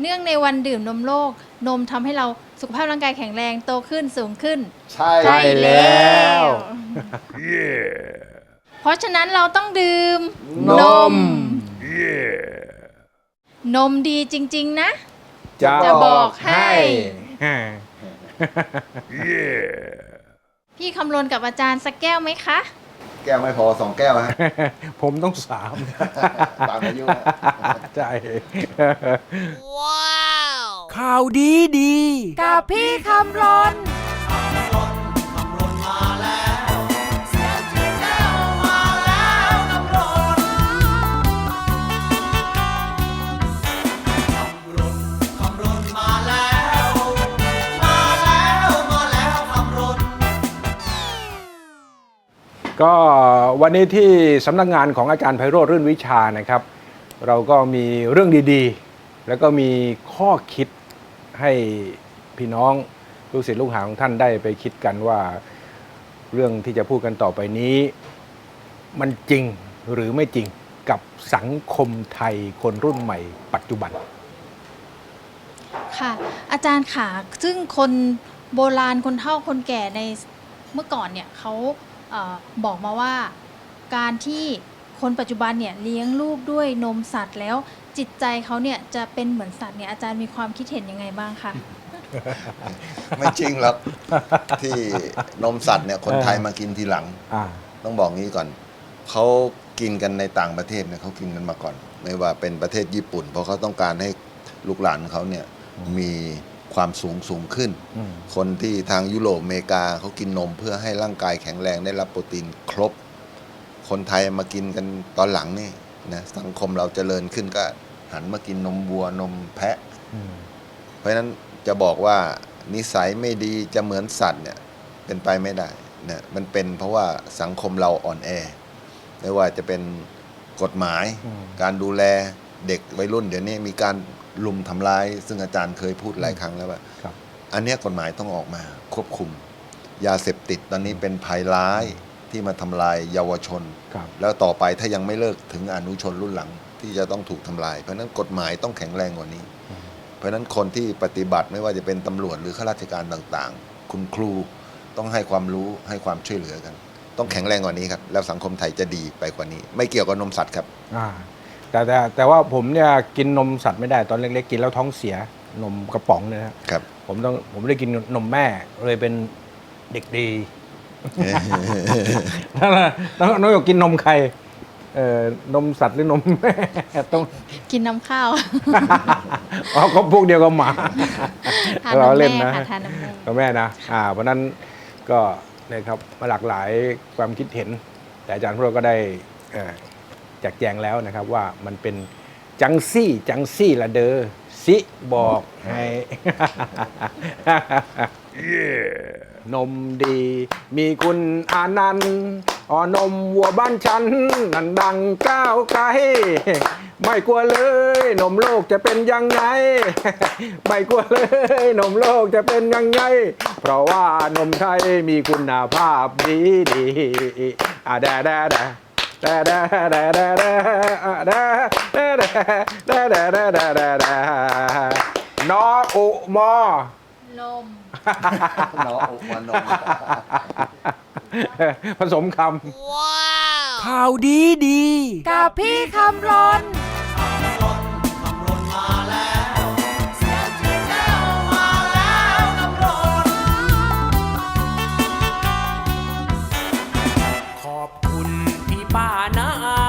เนื่องในวันดื่มนมโลก นมทำให้เราสุขภาพร่างกายแข็งแรงโตขึ้นสูงขึ้น ใช่ ใช่ แล้ว เพราะฉะนั้นเราต้องดื่ม นม นมดีจริง ๆ นะ จะจะบอกให้ อ่าพี่คำรณกับอาจารย์สักแก้วไหมคะ แก้วไม่พอสองแก้วฮะ ผมต้องสาม ตามอายุฮะ ใช่ ข่าวดีดี กับพี่คำรนก็วันนี้ที่สำนักงานของอาจารย์ไพโรธรื่นวิชานะครับ เราก็มีเรื่องดีๆ แล้วก็มีข้อคิด ให้พี่น้องลูกศิษย์ลูกหาของท่านได้ไปคิดกันว่าเรื่องที่จะพูดกันต่อไปนี้ มันจริงหรือไม่จริงกับสังคมไทยคนรุ่นใหม่ ปัจจุบัน ค่ะ อาจารย์ค่ะ ซึ่งคนโบราณคนเฒ่าคนแก่ในเมื่อก่อนเนี่ยเขาเออบอกมาว่าการที่ คนปัจจุบันเนี่ยเลี้ยงลูกด้วยนมสัตว์แล้วจิตใจเขาเนี่ยจะเป็นเหมือนสัตว์เนี่ยอาจารย์มีความคิดเห็นยังไงบ้างคะ ไม่จริงหรอกที่นมสัตว์เนี่ยคนไทยมากินทีหลัง อ่า ต้องบอกงี้ก่อน เขากินกันในต่างประเทศเนี่ยเขากินกันมาก่อน ไม่ว่าเป็นประเทศญี่ปุ่น เพราะเขาต้องการให้ลูกหลานเขาเนี่ยมีความสูงสูงขึ้น อืม คนที่ทางยุโรปอเมริกาเขากินนมเพื่อให้ร่างกายแข็งแรงได้รับโปรตีนครบ คนไทยมากินกันตอนหลังนี่นะสังคมเราเจริญขึ้นก็หันมากินนมวัวนมแพะอืมเพราะฉะนั้นจะบอกว่านิสัยไม่ดีจะเหมือนสัตว์เนี่ยเป็นไปไม่ได้นะมันเป็นเพราะว่าสังคมเราอ่อนแอไม่ว่าจะเป็นกฎหมายอืมการดูแลเด็กวัยรุ่น เดี๋ยวนี้มีการลุมทำร้าย ซึ่งอาจารย์เคยพูดหลายครั้งแล้วว่าครับอันเนี้ยกฎหมายต้องออกมาควบคุม ยาเสพติดตอนนี้เป็นภัยร้าย ที่มาทำลายเยาวชน ครับแล้วต่อไปถ้ายังไม่เลิกถึงอนุชนรุ่นหลังที่จะต้องถูกทำลาย เพราะฉะนั้นกฎหมายต้องแข็งแรงกว่านี้ เพราะฉะนั้นคนที่ปฏิบัติไม่ว่าจะเป็นตำรวจหรือข้าราชการต่างๆ คุณครูต้องให้ความรู้ให้ความช่วยเหลือกัน ต้องแข็งแรงกว่านี้ครับ แล้วสังคมไทยจะดีไปกว่านี้ ไม่เกี่ยวกับนมสัตว์ครับ อ่าแต่แต่แต่ว่าผมเนี่ยกินนมสัตว์ไม่ได้ตอนเล็กๆกินแล้วท้องเสียนมกระป๋องเนี่ยนะครับครับผมต้องผมไม่ได้กินนมแม่เลยเป็นเด็กดี น้องน้องอยากกินนมใครเอ่อนมสัตว์หรือนมแม่ต้อง กินน้ำข้าว อ๋อก็พวกเดียวกับหมาทานเราน้ำเล่แม่นนะค่ะทานน้ำแม่ กับแม่นะอ่าเพราะฉะนั้นก็นะครับมาหลากหลายความคิดเห็น แต่อาจารย์พวกเราก็ได้เอ่อแจกแจงแล้วนะครับว่ามันเป็นจังซี่จังซี่ละเดอสิบอกให้ นมดี มีคุณอานันต์อ๋อนมวัวบ้านฉัน นันดังก้าวไกล ไม่กลัวเลย นมโลกจะเป็นยังไง ไม่กลัวเลย นมโลกจะเป็นยังไง เพราะว่านมไทยมีคุณภาพดีดีอะแดแดแดแดแดแดแดแดอะแดแดแดแดแดแดแดแดแดนออุมอ นม เนาะอกมันนมผสมคข่าวดีดี กับพี่คำรนขอบคุณพี่ป้านาอา